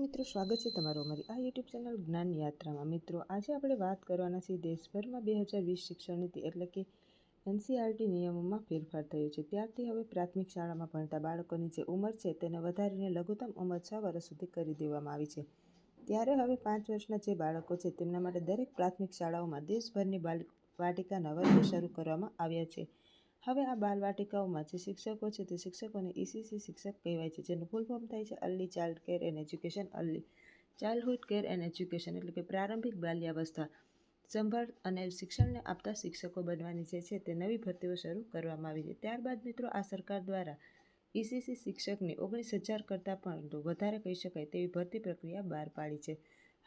મિત્રો, સ્વાગત છે તમારું અમારી આ યુટ્યુબ ચેનલ જ્ઞાન યાત્રામાં. મિત્રો, આજે આપણે વાત કરવાના છીએ દેશભરમાં બે હજાર વીસ શિક્ષણ નીતિ એટલે કે એનસીઆરટી નિયમોમાં ફેરફાર થયો છે. ત્યારથી હવે પ્રાથમિક શાળામાં ભણતા બાળકોની જે ઉંમર છે તેને વધારીને લઘુત્તમ ઉંમર છ વર્ષ સુધી કરી દેવામાં આવી છે. ત્યારે હવે પાંચ વર્ષના જે બાળકો છે તેમના માટે દરેક પ્રાથમિક શાળાઓમાં દેશભરની વાટિકાના વર્ગો શરૂ કરવામાં આવ્યા છે. હવે આ બાલવાટિકાઓમાં જે શિક્ષકો છે તે શિક્ષકોને ઈસીસી શિક્ષક કહેવાય છે, જેનું ફૂલ ફોર્મ થાય છે early child care and education early childhood care and education એટલે કે પ્રારંભિક બાલ્યાવસ્થા. સંભાળ અને શિક્ષણને આપતા શિક્ષકો બનવાની જે છે તે નવી ભરતીઓ શરૂ કરવામાં આવી છે. ત્યારબાદ મિત્રો આ સરકાર દ્વારા ઈસીસી શિક્ષકની ઓગણીસ હજાર કરતાં પણ વધારે કહી શકાય તેવી ભરતી પ્રક્રિયા બહાર પાડી છે.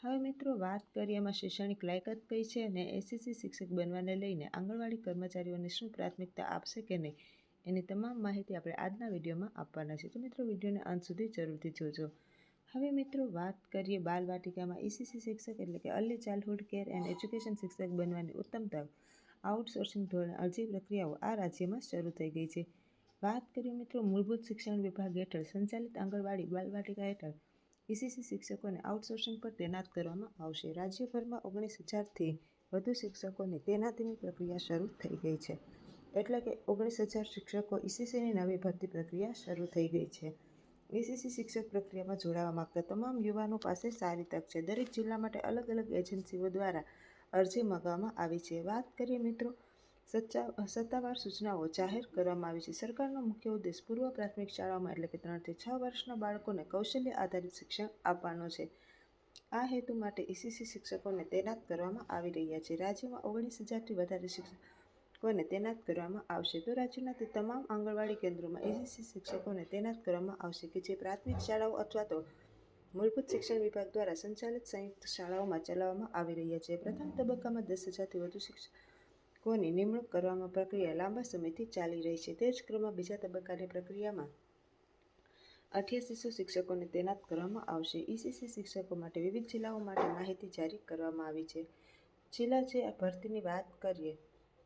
હવે મિત્રો વાત કરીએ એમાં શૈક્ષણિક લાયકાત કઈ છે અને એસીસી શિક્ષક બનવાને લઈને આંગણવાડી કર્મચારીઓને શું પ્રાથમિકતા આપશે કે નહીં, એની તમામ માહિતી આપણે આજના વિડીયોમાં આપવાના છે. તો મિત્રો વિડીયોને અંત સુધી જરૂરથી જોજો. હવે મિત્રો વાત કરીએ બાલવાટિકામાં ઈસીસી શિક્ષક એટલે કે early childhood care and education શિક્ષક બનવાની ઉત્તમ તક આઉટસોર્સિંગ ધોરણે અરજી પ્રક્રિયાઓ આ રાજ્યમાં શરૂ થઈ ગઈ છે. વાત કરીએ મિત્રો મૂળભૂત શિક્ષણ વિભાગ હેઠળ સંચાલિત આંગણવાડી બાલવાટિકા હેઠળ ઈસીસી શિક્ષકોને આઉટસોર્સિંગ પર તૈનાત કરવામાં આવશે. રાજ્યભરમાં ઓગણીસ હજારથી વધુ શિક્ષકોની તૈનાતીની પ્રક્રિયા શરૂ થઈ ગઈ છે. એટલે કે ઓગણીસ હજાર શિક્ષકો ઈસીસીની નવી ભરતી પ્રક્રિયા શરૂ થઈ ગઈ છે. ઈસીસી શિક્ષક પ્રક્રિયામાં જોડાવા માગતા તમામ યુવાનો પાસે સારી તક છે. દરેક જિલ્લા માટે અલગ અલગ એજન્સીઓ દ્વારા અરજી મંગાવવામાં આવી છે. વાત કરીએ મિત્રો સચ્ચા સત્તાવાર સૂચનાઓ જાહેર કરવામાં આવી છે. સરકારનો મુખ્ય ઉદ્દેશ પૂર્વ પ્રાથમિક શાળાઓમાં એટલે કે ત્રણથી છ વર્ષના બાળકોને કૌશલ્ય આધારિત શિક્ષણ આપવાનો છે. આ હેતુ માટે ઈસીસી શિક્ષકોને તૈનાત કરવામાં આવી રહ્યા છે. રાજ્યમાં ઓગણીસ હજારથી વધારે શિક્ષકોને તૈનાત કરવામાં આવશે. તો રાજ્યના તે તમામ આંગણવાડી કેન્દ્રોમાં ઈસીસી શિક્ષકોને તૈનાત કરવામાં આવશે કે જે પ્રાથમિક શાળાઓ અથવા તો મૂળભૂત શિક્ષણ વિભાગ દ્વારા સંચાલિત સંયુક્ત શાળાઓમાં ચલાવવામાં આવી રહ્યા છે. પ્રથમ તબક્કામાં દસ હજારથી વધુ શિક્ષકોની નિમણૂક કરવામાં પ્રક્રિયા લાંબા સમયથી ચાલી રહી છે. તે જ ક્રમમાં બીજા તબક્કાની પ્રક્રિયામાં અઠ્યાસીસો શિક્ષકોને તૈનાત કરવામાં આવશે. ઈસીસી શિક્ષકો માટે વિવિધ જિલ્લાઓ માટે માહિતી જારી કરવામાં આવી છે. જિલ્લા જે આ ભરતીની વાત કરીએ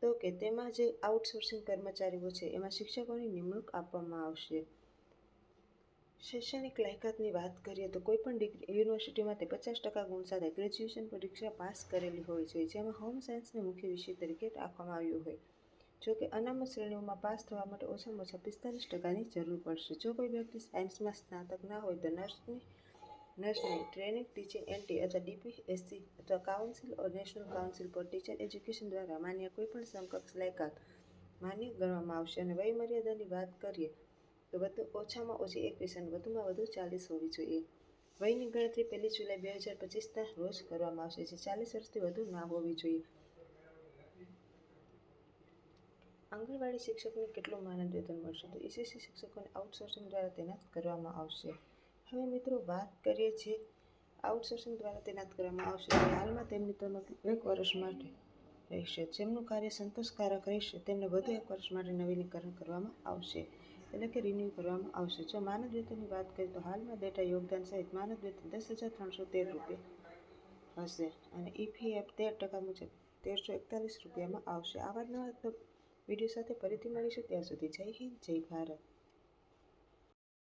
તો કે તેમાં જે આઉટસોર્સિંગ કર્મચારીઓ છે, એમાં શિક્ષકોની નિમણૂક આપવામાં આવશે. શૈક્ષણિક લાયકાતની વાત કરીએ તો કોઈપણ ડિગ્રી, યુનિવર્સિટીમાં તે પચાસ ટકા ગુણ સાથે ગ્રેજ્યુએશન પરીક્ષા પાસ કરેલી હોય છે, જેમાં હોમ સાયન્સને મુખ્ય વિષય તરીકે રાખવામાં આવ્યું હોય. જો કે અનામત શ્રેણીઓમાં પાસ થવા માટે ઓછામાં ઓછા પિસ્તાલીસ ટકાની જરૂર પડશે. જો કોઈ વ્યક્તિ સાયન્સમાં સ્નાતક ના હોય તો નર્સની નર્સની ટ્રેનિંગ, ટીચિંગ, એનટી અથવા ડીપીએસસી અથવા council or national council for teacher education દ્વારા માન્ય કોઈપણ સમકક્ષ લાયકાત માન્ય ગણવામાં આવશે. અને વયમર્યાદાની વાત કરીએ તો વધુ ઓછામાં ઓછી એક પેશન્ટ વધુમાં વધુ ચાલીસ હોવી જોઈએ. વયની ગણતરી પહેલી જુલાઈ બે હજાર પચીસના રોજ કરવામાં આવશે જે ચાલીસ વર્ષથી વધુ ના હોવી જોઈએ. આંગણવાડી શિક્ષકને કેટલું માનદ વેતન મળશે તો ઈસીસી શિક્ષકોને આઉટસોર્સિંગ દ્વારા તૈનાત કરવામાં આવશે. હવે મિત્રો વાત કરીએ છીએ આઉટસોર્સિંગ દ્વારા તૈનાત કરવામાં આવશે હાલમાં તેમની તનખ એક વર્ષ માટે રહેશે. જેમનું કાર્ય સંતોષકારક રહેશે તેમને વધુ એક વર્ષ માટે નવીનીકરણ કરવામાં આવશે. એટલે કે રિન્યૂ કરવામાં આવશે. જો માનદ વેતનની વાત કરીએ તો હાલમાં ડેટા યોગદાન સહિત માનદ વેતન દસ હજાર ત્રણસો તેર રૂપિયા હશે અને ઈપીએફ તેર ટકા મુજબ તેરસો એકતાલીસ રૂપિયામાં આવશે. આવા જ નવા વીડિયો સાથે ફરીથી મળીશું. ત્યાં સુધી જય હિન્દ, જય ભારત.